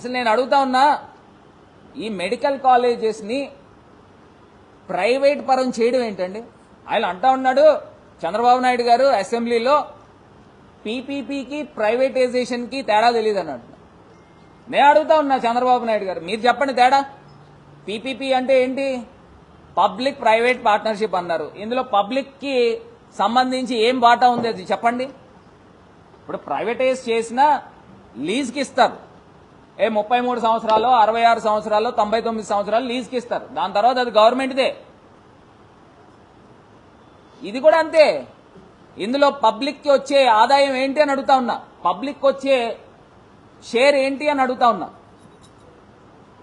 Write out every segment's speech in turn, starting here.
అసలు నేను అడుగుతా ఉన్నా ఈ మెడికల్ కాలేజెస్ని ప్రైవేట్ పరం చేయడం ఏంటండి? ఆయన అంటా ఉన్నాడు చంద్రబాబు నాయుడు గారు అసెంబ్లీలో పీపీపీకి ప్రైవేటైజేషన్కి తేడా తెలియదు అన్నాడు నేను అడుగుతా ఉన్నా చంద్రబాబు నాయుడు గారు మీరు చెప్పండి తేడా? పీపీపీ అంటే ఏంటి? పబ్లిక్ ప్రైవేట్ పార్ట్నర్షిప్ అన్నారు. ఇందులో పబ్లిక్కి సంబంధించి ఏం బాటా ఉంది అది చెప్పండి. ఇప్పుడు ప్రైవేటైజ్ చేసినా లీజ్కి ఇస్తారు ఏ ముప్పై మూడు సంవత్సరాలు అరవై ఆరు సంవత్సరాలు తొంభై తొమ్మిది సంవత్సరాలు లీజ్కి ఇస్తారు. దాని తర్వాత అది గవర్నమెంట్దే. ఇది కూడా అంతే. ఇందులో పబ్లిక్కి వచ్చే ఆదాయం ఏంటి అని అడుగుతా ఉన్నా. పబ్లిక్ వచ్చే షేర్ ఏంటి అని అడుగుతా ఉన్నా.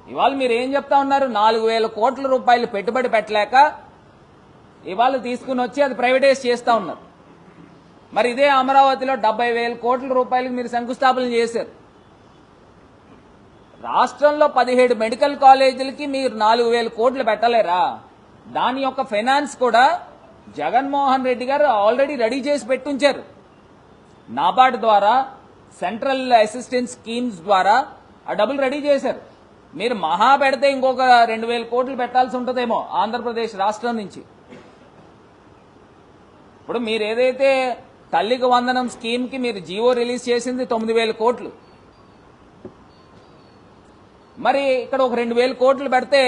ఇవాళ మీరు ఏం చెప్తా ఉన్నారు? నాలుగు వేల కోట్ల రూపాయలు పెట్టుబడి పెట్టలేక ఇవాళ తీసుకుని వచ్చి అది ప్రైవేటైజ్ చేస్తా ఉన్నారు. మరి ఇదే అమరావతిలో డెబ్బై వేల కోట్ల రూపాయలకు మీరు శంకుస్థాపన చేశారు. రాష్ట్రంలో పదిహేడు మెడికల్ కాలేజీలకి మీరు నాలుగు వేల కోట్లు పెట్టలేరా? దాని యొక్క ఫైనాన్స్ కూడా జగన్మోహన్ రెడ్డి గారు ఆల్రెడీ రెడీ చేసి పెట్టుంచారు. నాబార్డ్ ద్వారా సెంట్రల్ అసిస్టెన్స్ స్కీమ్స్ ద్వారా ఆ డబ్బులు రెడీ చేశారు. మీరు మహా పెడితే ఇంకొక రెండు వేల కోట్లు పెట్టాల్సి ఉంటుందేమో ఆంధ్రప్రదేశ్ రాష్ట్రం నుంచి. ఇప్పుడు మీరు ఏదైతే తల్లికి వందనం స్కీమ్కి మీరు జీవో రిలీజ్ చేసింది తొమ్మిది వేల కోట్లు. మరి ఇక్కడ ఒక రెండు వేల కోట్లు పెడితే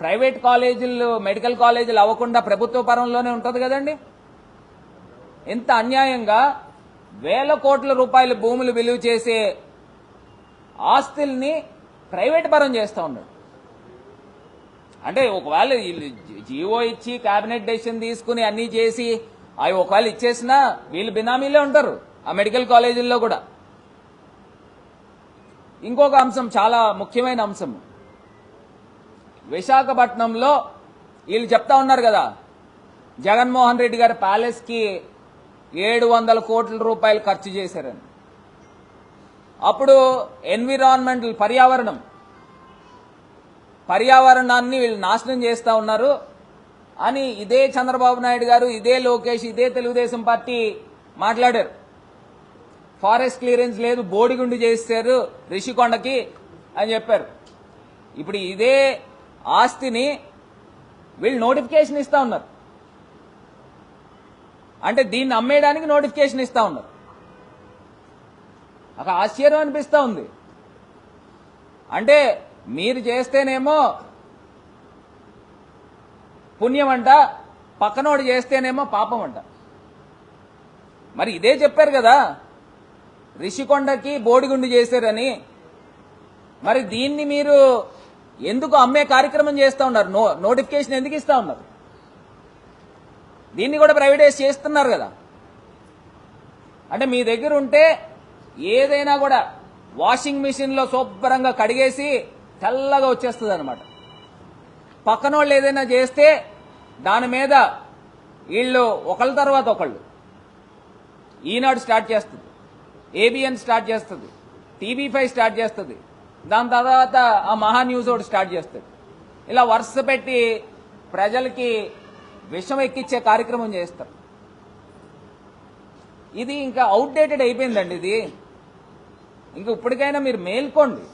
ప్రైవేట్ కాలేజీలు మెడికల్ కాలేజీలు అవ్వకుండా ప్రభుత్వ పరంలోనే ఉంటుంది కదండి? ఇంత అన్యాయంగా వేల కోట్ల రూపాయల భూములు విలువ చేసే ఆస్తుల్ని ప్రైవేట్ పరం చేస్తూ ఉన్నాడు. అంటే ఒకవేళ వీళ్ళు జీవో ఇచ్చి కేబినెట్ డెసిషన్ తీసుకుని అన్నీ చేసి అవి ఒకవేళ ఇచ్చేసినా వీళ్ళు బినామీలే ఉంటారు ఆ మెడికల్ కాలేజీల్లో కూడా. ఇంకొక అంశం చాలా ముఖ్యమైన అంశం. విశాఖపట్నంలో వీళ్ళు చెప్తా ఉన్నారు కదా జగన్మోహన్ రెడ్డి గారి ప్యాలెస్కి ఏడు వందల కోట్ల రూపాయలు ఖర్చు చేశారని. అప్పుడు ఎన్విరాన్మెంటల్ పర్యావరణం పర్యావరణాన్ని వీళ్ళు నాశనం చేస్తూ ఉన్నారు అని ఇదే చంద్రబాబు నాయుడు గారు ఇదే లోకేష్ ఇదే తెలుగుదేశం పార్టీ మాట్లాడారు. ఫారెస్ట్ క్లియరెన్స్ లేదు బోడిగుండు చేశారు రిషికొండకి అని చెప్పారు. ఇప్పుడు ఇదే ఆస్తిని వీళ్ళు నోటిఫికేషన్ ఇస్తా ఉన్నారు. అంటే దీన్ని అమ్మేయడానికి నోటిఫికేషన్ ఇస్తా ఉన్నారు. ఒక ఆశ్చర్యం అనిపిస్తా ఉంది. అంటే మీరు చేస్తేనేమో పుణ్యం అంట పక్కనోడు చేస్తేనేమో పాపం అంట మరి ఇదే చెప్పారు కదా రిషికొండకి బోడిగుండు చేశారని. మరి దీన్ని మీరు ఎందుకు అమ్మే కార్యక్రమం చేస్తా ఉన్నారు? నో నోటిఫికేషన్ ఎందుకు ఇస్తా ఉన్నారు? దీన్ని కూడా ప్రైవేటైజ్ చేస్తున్నారు కదా. అంటే మీ దగ్గర ఉంటే ఏదైనా కూడా వాషింగ్ మిషన్లో శుభ్రంగా కడిగేసి తెల్లగా వచ్చేస్తుంది అనమాట పక్కన వాళ్ళు ఏదైనా చేస్తే దాని మీద వీళ్ళు ఒకళ్ళ తర్వాత ఒకళ్ళు. ఈనాడు స్టార్ట్ చేస్తుంది. ఏబిఎన్ స్టార్ట్ చేస్తుంది. టీవీ ఫైవ్ స్టార్ట్ చేస్తుంది. దాని తర్వాత ఆ మహా న్యూస్ ఒకటి స్టార్ట్ చేస్తుంది. ఇలా వరుస పెట్టి ప్రజలకి విషం ఎక్కిచ్చే కార్యక్రమం చేస్తారు. ఇది ఇంకా అవుట్డేటెడ్ అయిపోయిందండి ఇది. ఇంకా ఇప్పటికైనా మీరు మేల్కోండి.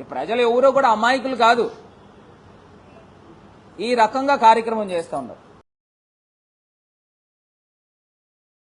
ఈ ప్రజలు ఎవరో కూడా అమాయకులు కాదు. ఈ రకంగా కార్యక్రమం చేస్తూ ఉన్నారు.